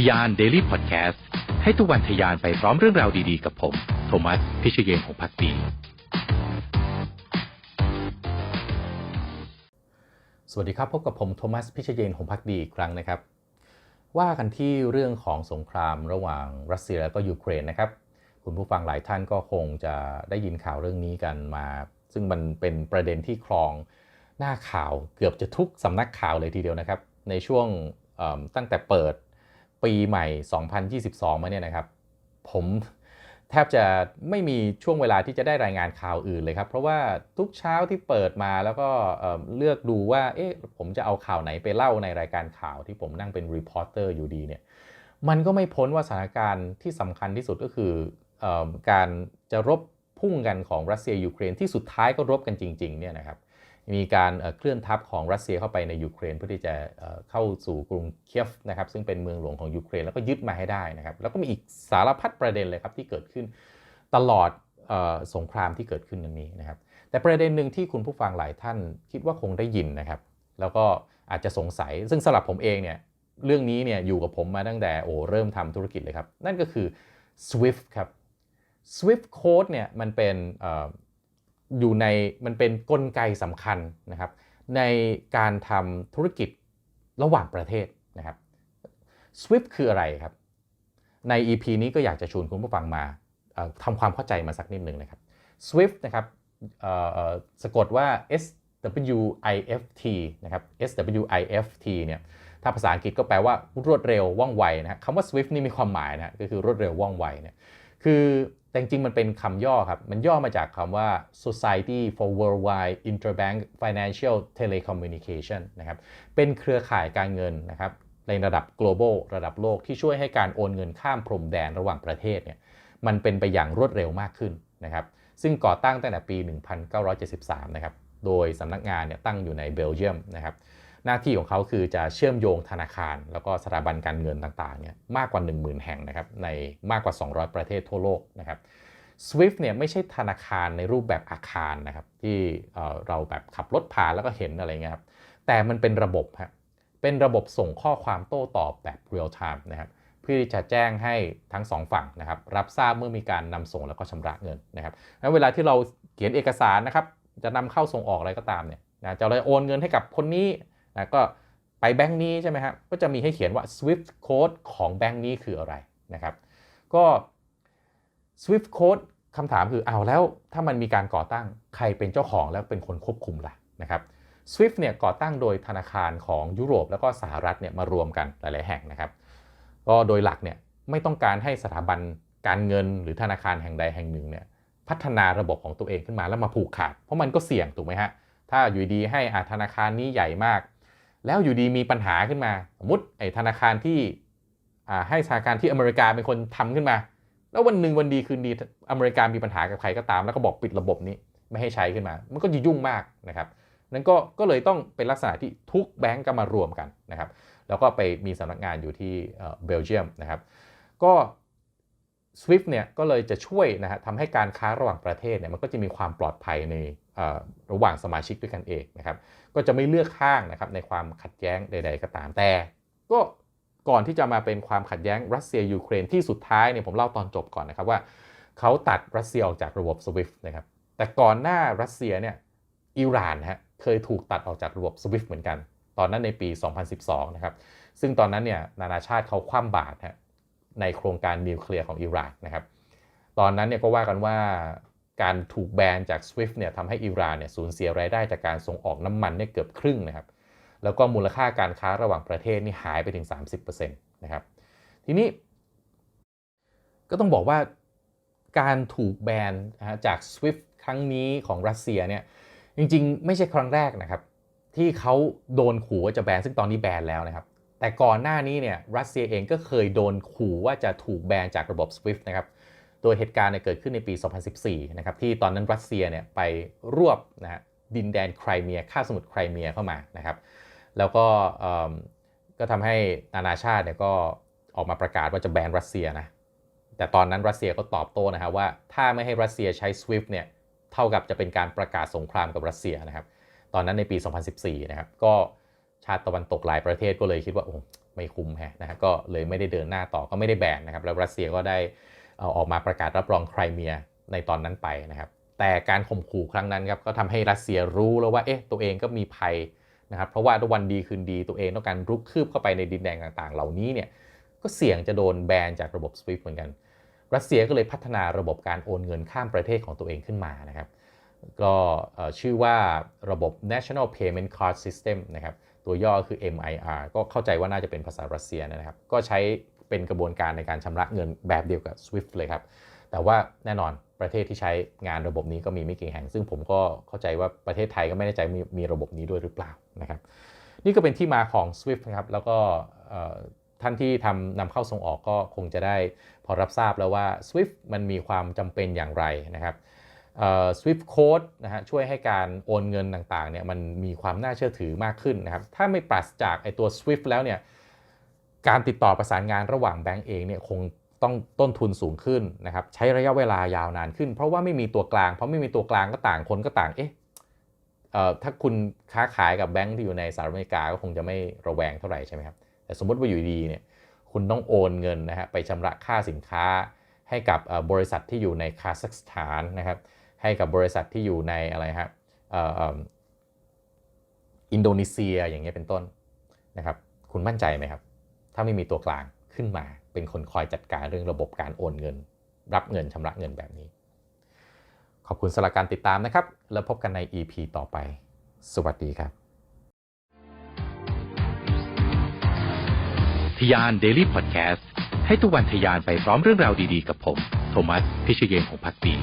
ทยาน Daily Podcast ให้ทุกวันทยานไปพร้อมเรื่องราวดีๆ กับผม โทมัส พิเชยเยนของพักดี สวัสดีครับ พบกับผมโทมัส พิเชยเยนของพักดีอีกครั้งนะครับ ว่ากันที่เรื่องของสงครามระหว่างรัสเซียและก็ยูเครนนะครับ คุณผู้ฟังหลายท่านก็คงจะได้ยินข่าวเรื่องนี้กันมา ซึ่งมันเป็นประเด็นที่ครองหน้าข่าวเกือบจะทุกสำนักข่าวเลยทีเดียวนะครับ ในช่วงตั้งแต่เปิด ปีใหม่ 2022 มาเนี่ยนะครับ ผมแทบจะไม่มีช่วงเวลาที่จะได้รายงานข่าวอื่นเลยครับ เพราะว่าทุกเช้าที่เปิดมาแล้วก็เลือกดูว่าเอ๊ะผมจะเอาข่าวไหนไปเล่าในรายการข่าวที่ผมนั่งเป็นรีพอร์เตอร์อยู่ดีเนี่ยมันก็ไม่พ้นว่าสถานการณ์ที่สำคัญที่สุดก็คือเออการจะรบพุ่งกันของรัสเซียยูเครนที่สุดท้ายก็รบกันจริงๆเนี่ยนะครับ มีการเคลื่อนทัพของรัสเซียเข้าไปในยูเครนเพื่อที่จะเข้าสู่กรุงเคียฟนะครับซึ่งเป็นเมืองหลวงของยูเครนแล้วก็ยึดมาให้ได้นะครับแล้วก็มีอีกสารพัดประเด็นเลยครับที่เกิดขึ้นตลอดออสงครามที่เกิดขึ้นนั้นนี้นะครับแต่ประเด็นหนึ่งที่คุณผู้ฟังหลายท่านคิดว่าคงได้ยินนะครับ แล้วก็อาจจะสงสัย ซึ่งสำหรับผมเองเนี่ยเรื่องนี้เนี่ยอยู่กับผมมาตั้งแต่โอ้เริ่มทำธุรกิจเลยครับ นั่นก็คือ Swift ครับ Swift Code เนี่ยมันเป็น อยู่ในมันเป็นกลไกสำคัญนะครับ ในการทำธุรกิจระหว่างประเทศนะครับ Swift คืออะไรครับ ใน EP นี้ก็อยากจะชวนคุณผู้ฟังมาทำความเข้าใจมาสักนิดหนึ่งนะครับ Swift นะครับสะกดว่า S W I F T นะครับ S W I F T เนี่ย ถ้าภาษาอังกฤษก็แปลว่ารวดเร็วว่องไวนะฮะคำว่า Swift นี่มีความหมายนะ ก็คือรวดเร็วว่องไวเนี่ย คือแต่จริงมันเป็นคำย่อครับ มันย่อมาจากคำว่า Society for Worldwide Interbank Financial Telecommunication นะครับ เป็นเครือข่ายการเงินนะครับในระดับ global ระดับโลกที่ช่วยให้การโอนเงินข้ามพรมแดนระหว่างประเทศเนี่ยมันเป็นไปอย่างรวดเร็วมากขึ้นนะครับ ซึ่งก่อตั้งตั้งแต่ปี 1973 นะครับ โดยสำนักงานเนี่ยตั้งอยู่ในเบลเยียมนะครับ หน้าที่ของเขาคือจะเชื่อมโยงธนาคาร แล้วก็สถาบันการเงินต่างๆเนี่ยมากกว่า 10,000 แห่งนะครับในมากกว่า 200 ประเทศทั่วโลกนะครับ Swift เนี่ยไม่ใช่ธนาคารในรูปแบบอาคารนะครับที่เราแบบขับรถผ่านแล้วก็เห็นอะไรเงี้ยครับแต่มันเป็นระบบครับเป็นระบบส่งข้อความโต้ตอบแบบ real time นะครับเพื่อที่จะแจ้งให้ทั้งสองฝั่งนะครับรับทราบเมื่อมีการนำส่งแล้วก็ชำระเงินนะครับแล้วเวลาที่เราเขียนเอกสารนะครับจะนำเข้าส่งออกอะไรก็ตามเนี่ยนะจะเลยโอนเงินให้กับคนนี้ นะก็ไปแบงค์นี้ใช่ไหมครับก็จะมีให้เขียนว่า Swift Code ของแบงค์นี้คืออะไรนะครับ ก็ Swift Code คำถามคือเอาแล้วถ้ามันมีการก่อตั้งใครเป็นเจ้าของแล้วเป็นคนควบคุมล่ะนะครับ Swift เนี่ยก่อตั้งโดยธนาคารของยุโรปแล้วก็สหรัฐเนี่ยมารวมกันหลาย ๆ แห่งนะครับ ก็โดยหลักเนี่ยไม่ต้องการให้สถาบันการเงินหรือธนาคารแห่งใดแห่งหนึ่งเนี่ยพัฒนาระบบของตัวเองขึ้นมาแล้วมาผูกขาด เพราะมันก็เสี่ยงถูกไหมฮะ ถ้าอยู่ดีให้อาธนาคารนี้ใหญ่มาก แล้วอยู่ดีมีปัญหาขึ้นมา สมมติไอ้ธนาคารที่ให้ธนาคารที่อเมริกาเป็นคนทำขึ้นมา แล้ววันหนึ่งวันดีคืนดีอเมริกามีปัญหากับใครก็ตาม แล้วก็บอกปิดระบบนี้ไม่ให้ใช้ขึ้นมา มันก็จะยุ่งมากนะครับนั้นก็ก็เลยต้องเป็นลักษณะที่ทุกแบงก์ก็มารวมกันนะครับ แล้วก็ไปมีสำนักงานอยู่ที่เบลเยียมนะครับ ก็ SWIFT เนี่ยก็เลยจะช่วยนะฮะทำให้การค้าระหว่างประเทศเนี่ยมันก็จะมีความปลอดภัยใน ระหว่างสมาชิกด้วยกันเองนะครับก็จะไม่เลือกข้างนะครับในความขัดแย้งใด ๆ ก็ตามแต่ ก็ก่อนที่จะมาเป็นความขัดแย้งรัสเซียยูเครนที่สุดท้ายเนี่ยผมเล่าตอนจบก่อนนะครับว่าเขาตัดรัสเซียออกจากระบบ SWIFT นะครับแต่ก่อนหน้ารัสเซียเนี่ยอิหร่านฮะเคยถูกตัดออกจากระบบ SWIFT เหมือนกัน ตอนนั้นในปี 2012 นะครับซึ่งตอนนั้นเนี่ยนานาชาติเขาคว่ำบาตรฮะในโครงการนิวเคลียร์ของอิหร่านนะครับตอนนั้นเนี่ยก็ว่ากันว่า การถูกแบนจาก SWIFT เนี่ยทำให้อิหร่านเนี่ยสูญเสียรายได้จากการส่งออกน้ำมันเนี่ยเกือบครึ่งนะครับ แล้วก็มูลค่าการค้าระหว่างประเทศนี่หายไปถึง 30%นะครับ ทีนี้ ก็ต้องบอกว่าการถูกแบนจาก SWIFT ครั้งนี้ของรัสเซียเนี่ยจริงๆ ไม่ใช่ครั้งแรกนะครับ ที่เขาโดนขู่ว่าจะแบนซึ่งตอนนี้แบนแล้วนะครับ แต่ก่อนหน้านี้เนี่ยรัสเซียเองก็เคยโดนขู่ว่าจะถูกแบนจากระบบ SWIFT นะครับ โดยเหตุการณ์เนี่ยเกิดขึ้นในปี 2014 นะครับที่ตอนนั้นรัสเซียเนี่ยไปรวบนะฮะดินแดนไครเมียคาสมุทรไครเมียเข้ามานะครับแล้วก็ก็ทำให้นานาชาติเนี่ยก็ออกมาประกาศว่าจะแบนรัสเซียนะแต่ตอนนั้นรัสเซียก็ตอบโต้นะฮะว่าถ้าไม่ให้รัสเซียใช้ SWIFT เนี่ยเท่ากับจะเป็นการประกาศสงครามกับรัสเซียนะครับตอนนั้นในปี 2014 นะครับก็ชาติตะวันตกหลายประเทศก็เลยคิดว่าโอ้ไม่คุ้มแฮะนะฮะก็เลยไม่ได้เดินหน้าต่อก็ไม่ได้แบนนะครับแล้วรัสเซียก็ได้ เอาออกมาประกาศรับรองไครเมียในตอนนั้นไปนะครับ แต่การข่มขู่ครั้งนั้นครับก็ทำให้รัสเซียรู้แล้วว่าเอ๊ะตัวเองก็มีภัยนะครับ เพราะว่าวันดีคืนดีตัวเองต้องการรุกคืบเข้าไปในดินแดนต่างๆ เหล่านี้เนี่ยก็เสี่ยงจะโดนแบนจากระบบ SWIFT เหมือนกัน รัสเซียก็เลยพัฒนาระบบการโอนเงินข้ามประเทศของตัวเองขึ้นมานะครับก็ชื่อว่าระบบ National Payment Card System นะครับ ตัวย่อคือ MIR ก็เข้าใจว่าน่าจะเป็นภาษารัสเซียนะครับ ก็ใช้ เป็นกระบวนการในการชำระเงินแบบเดียวกับ SWIFT เลยครับ แต่ว่าแน่นอนประเทศที่ใช้งานระบบนี้ก็มีไม่กี่แห่ง ซึ่งผมก็เข้าใจว่าประเทศไทยก็ไม่แน่ใจมีมีระบบนี้ด้วยหรือเปล่านะครับ นี่ก็เป็นที่มาของ SWIFT นะครับแล้วก็ท่านที่ทำนำเข้าส่งออกก็คงจะได้พอรับทราบแล้วว่า SWIFT มันมีความจำเป็นอย่างไรนะครับ SWIFT Code นะฮะช่วยให้การโอนเงินต่างๆเนี่ยมันมีความน่าเชื่อถือมากขึ้นนะครับ ถ้าไม่ปราศจากไอตัว SWIFT แล้วเนี่ย การติดต่อประสานงานระหว่างแบงก์เองเนี่ยคงต้องต้นทุนสูงขึ้นนะครับใช้ระยะเวลายาวนานขึ้น เพราะว่าไม่มีตัวกลาง เพราะไม่มีตัวกลางก็ต่างคนก็ต่างเอ๊ะถ้าคุณค้าขายกับแบงก์ที่อยู่ในสหรัฐอเมริกาก็คงจะไม่ระแวงเท่าไหร่ใช่ไหมครับแต่สมมติว่าอยู่ดีเนี่ยคุณต้องโอนเงินนะฮะไปชำระค่าสินค้า ให้กับบริษัทที่อยู่ในคาซัคสถานนะครับให้กับบริษัทที่อยู่ในอะไรฮะอินโดนีเซียอย่างเงี้ยเป็นต้นนะครับคุณมั่นใจไหมครับ ถ้าไม่มีตัวกลางขึ้นมา เป็นคนคอยจัดการเรื่องระบบการโอนเงิน รับเงินชำระเงินแบบนี้ ขอบคุณสำหรับการติดตามนะครับ แล้วพบกันใน EP ต่อไป สวัสดีครับทยาน Daily Podcast ให้ทุกวันทยานไปพร้อมเรื่องราวดีๆ กับผม โทมัส พิเชยนของพักดี